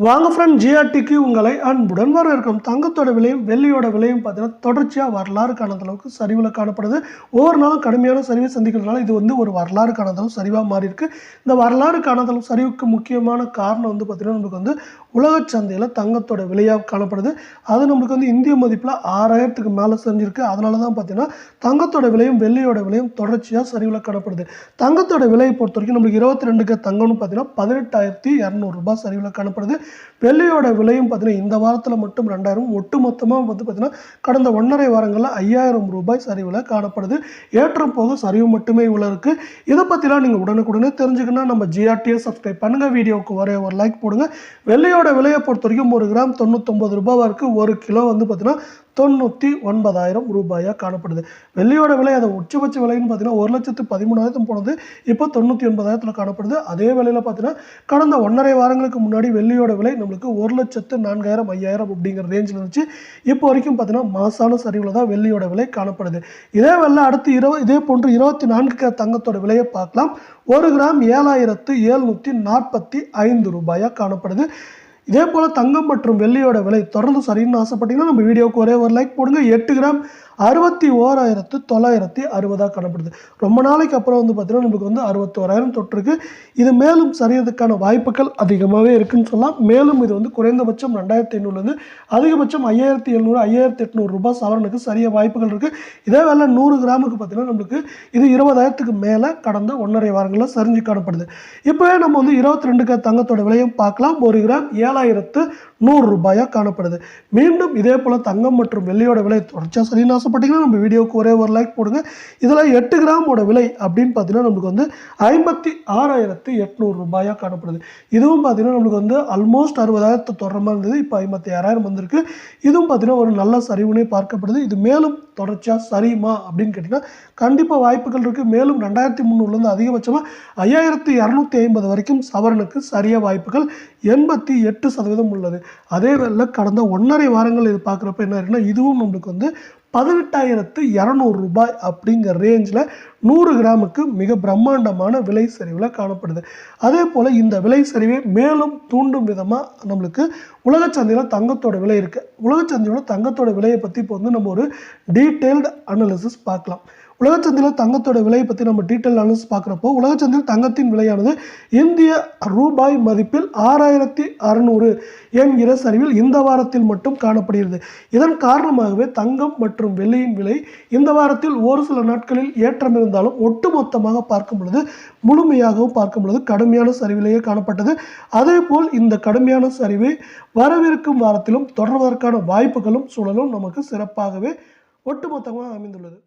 வாங்க ஃப்ரெண்ட் ஜிஆர்டிக்கு உங்களை அன்புடன் வரவேற்கும் தங்கத்தோட விலையும் வெள்ளியோட விலையும் பார்த்தீங்கன்னா தொடர்ச்சியாக வரலாறு காணாத அளவுக்கு சரிவில் காணப்படுது. ஒவ்வொரு நாளும் கடுமையான சரிவை சந்திக்கிறதுனால இது வந்து ஒரு வரலாறு காணாத அளவு சரிவாக மாறி இருக்கு. இந்த வரலாறு காணாத அளவு சரிவுக்கு முக்கியமான காரணம் வந்து பார்த்தீங்கன்னா நமக்கு வந்து உலக சந்தையில் தங்கத்தோட விலையாக காணப்படுது. அது நம்மளுக்கு வந்து இந்திய மதிப்பில் ஆறாயிரத்துக்கு மேலே செஞ்சிருக்கு. அதனால தான் பார்த்தீங்கன்னா தங்கத்தோட விலையும் வெள்ளியோட விலையும் தொடர்ச்சியாக சரிவில் காணப்படுது. தங்கத்தோட விலையை பொறுத்த வரைக்கும் நம்மளுக்கு இருபத்தி ரெண்டுக்கு தங்கம்னு பார்த்தீங்கன்னா பதினெட்டாயிரத்தி இரநூறுபா சரிவில் காணப்படுது. வெள்ளியோட விலையும் பார்த்தீங்கன்னா இந்த வாரத்தில் மட்டும் ரெண்டாயிரம் ஒட்டு மொத்தமாக வந்து பார்த்தீங்கன்னா கடந்த ஒன்றரை வாரங்களில் ஐயாயிரம் ரூபாய் சரிவில் காணப்படுது. ஏற்றம் போதும் சரிவு மட்டுமே இவ்வளோ இருக்குது இதை பற்றிலாம் நீங்கள் உடனுக்குடனே தெரிஞ்சுக்கணும் நம்ம ஜிஆர்டியை சப்ஸ்கிரைப் பண்ணுங்கள் வீடியோவுக்கு ஒரே ஒரு லைக் போடுங்க. வெள்ளையோட விலையை பொறுத்த வரைக்கும் ஒரு கிராம் தொண்ணூத்தொம்பது ரூபாய் இருக்குது ஒரு கிலோ வந்து பார்த்தீங்கன்னா தொண்ணூற்றி ஒன்பதாயிரம் ரூபாயாக காணப்படுது. வெள்ளியோட விலை அது உச்சபட்ச விலைன்னு பார்த்தீங்கன்னா ஒரு லட்சத்து பதிமூணாயிரத்தும் போனது. இப்போ தொண்ணூற்றி ஒன்பதாயிரத்தில் காணப்படுது. அதே விலையில் பார்த்தீங்கன்னா கடந்த ஒன்றரை வாரங்களுக்கு முன்னாடி வெள்ளியோட விலை நம்மளுக்கு ஒரு லட்சத்து நான்காயிரம் ஐயாயிரம் அப்படிங்கிற ரேஞ்சில் இருந்துச்சு. இப்போ வரைக்கும் பார்த்தீங்கன்னா மாசான சரிவில் தான் வெள்ளியோட விலை காணப்படுது. இதே வேலை அடுத்து இரவு இதே போன்று இருபத்தி நான்கு தங்கத்தோட விலையை பார்க்கலாம். ஒரு கிராம் ஏழாயிரத்து ஏழ்நூற்றி நாற்பத்தி ஐந்து ரூபாயாக காணப்படுது. இதே போல் தங்கம் மற்றும் வெள்ளியோட விலை தொடர்ந்து சரின்னு ஆசைப்பட்டீங்கன்னா நம்ம வீடியோவுக்கு ஒரே ஒரு லைக் போடுங்க. எட்டு கிராம் அறுபத்தி ஓராயிரத்து தொள்ளாயிரத்தி அறுபதாக காணப்படுது. ரொம்ப நாளைக்கு அப்புறம் வந்து பார்த்திங்கன்னா நமக்கு வந்து அறுபத்தோராயிரம் தொற்றுருக்கு இது மேலும் சரியறதுக்கான வாய்ப்புகள் அதிகமாகவே இருக்குன்னு சொல்லலாம். மேலும் இது வந்து குறைந்தபட்சம் ரெண்டாயிரத்தி ஐநூறுலேருந்து அதிகபட்சம் ஐயாயிரத்தி எழுநூறு ஐயாயிரத்தி எட்நூறு ரூபாய் சவரனுக்கு சரிய வாய்ப்புகள் இருக்குது இதே வேலை நூறு கிராமுக்கு பார்த்தீங்கன்னா நம்மளுக்கு இது இருபதாயிரத்துக்கு மேலே கடந்த ஒன்றரை வாரங்களில் சரிஞ்சு காணப்படுது. இப்போவே நம்ம வந்து இருபத்தி ரெண்டுக்கு தங்கத்தோட விலையும் பார்க்கலாம். ஒரு கிராம் ஏழாயிரத்து நூறு ரூபாயாக காணப்படுது. மீண்டும் இதே போல் தங்கம் மற்றும் வெள்ளியோட விலை தொடர்ச்சியாக சரின்னு ஆசைப்பட்டீங்கன்னா நம்ம வீடியோக்கு ஒரே ஒரு லைக் போடுங்க. இதில் எட்டு கிராமோட விலை அப்படின்னு பார்த்தீங்கன்னா நமக்கு வந்து ஐம்பத்தி ஆறாயிரத்து எட்நூறு ரூபாயாக காணப்படுது. இதுவும் பார்த்தீங்கன்னா நமக்கு வந்து ஆல்மோஸ்ட் அறுபதாயிரத்து தொடர மாதிரி இருந்தது. இப்போ ஐம்பத்தி ஆறாயிரம் வந்திருக்கு. இதுவும் பார்த்தீங்கன்னா ஒரு நல்ல சரிவுனே பார்க்கப்படுது. இது மேலும் தொடர்ச்சியாக சரியுமா அப்படின்னு கேட்டிங்கன்னா கண்டிப்பாக வாய்ப்புகள் இருக்குது மேலும் ரெண்டாயிரத்தி முந்நூறுலேருந்து அதிகபட்சமாக ஐயாயிரத்தி இரநூத்தி ஐம்பது வரைக்கும் சவரனுக்கு சரிய வாய்ப்புகள் எண்பத்தி எட்டு எட்டு சதவீதம் உள்ளது. அதே வேளை கடந்த ஒன்றரை வாரங்கள் இது பார்க்குறப்ப என்ன இருக்குன்னா இதுவும் நம்மளுக்கு வந்து பதினெட்டாயிரத்து இரநூறு ரூபாய் அப்படிங்கிற ரேஞ்சில் நூறு கிராமுக்கு மிக பிரம்மாண்டமான விலை சரிவில் காணப்படுது. அதே போல் இந்த விலை சரிவை மேலும் தூண்டும் விதமாக நம்மளுக்கு உலகச்சந்தையில் தங்கத்தோட விலை இருக்குது உலகச்சந்தையோட தங்கத்தோட விலையை பற்றி இப்போ வந்து நம்ம ஒரு டீட்டெயில்டு அனாலிசிஸ் பார்க்கலாம். உலகச்சந்தையில் தங்கத்தோட விலையை பற்றி நம்ம டீட்டெயில் அனலிஸ் பார்க்குறப்போ உலகச்சந்தையில் தங்கத்தின் விலையானது இந்திய ரூபாய் மதிப்பில் ஆறாயிரத்தி அறநூறு என்கிற சரிவில் இந்த வாரத்தில் மட்டும் காணப்படுகிறது. இதன் காரணமாகவே தங்கம் மற்றும் வெள்ளியின் விலை இந்த வாரத்தில் ஒரு சில நாட்களில் ஏற்றம் இருந்தாலும் ஒட்டுமொத்தமாக பார்க்கும் பொழுது முழுமையாகவும் பார்க்கும் பொழுது கடுமையான சரிவிலேயே காணப்பட்டது. அதே போல் இந்த கடுமையான சரிவை வரவிருக்கும் வாரத்திலும் தொடர்வதற்கான வாய்ப்புகளும் சூழலும் நமக்கு சிறப்பாகவே ஒட்டுமொத்தமாக அமைந்துள்ளது.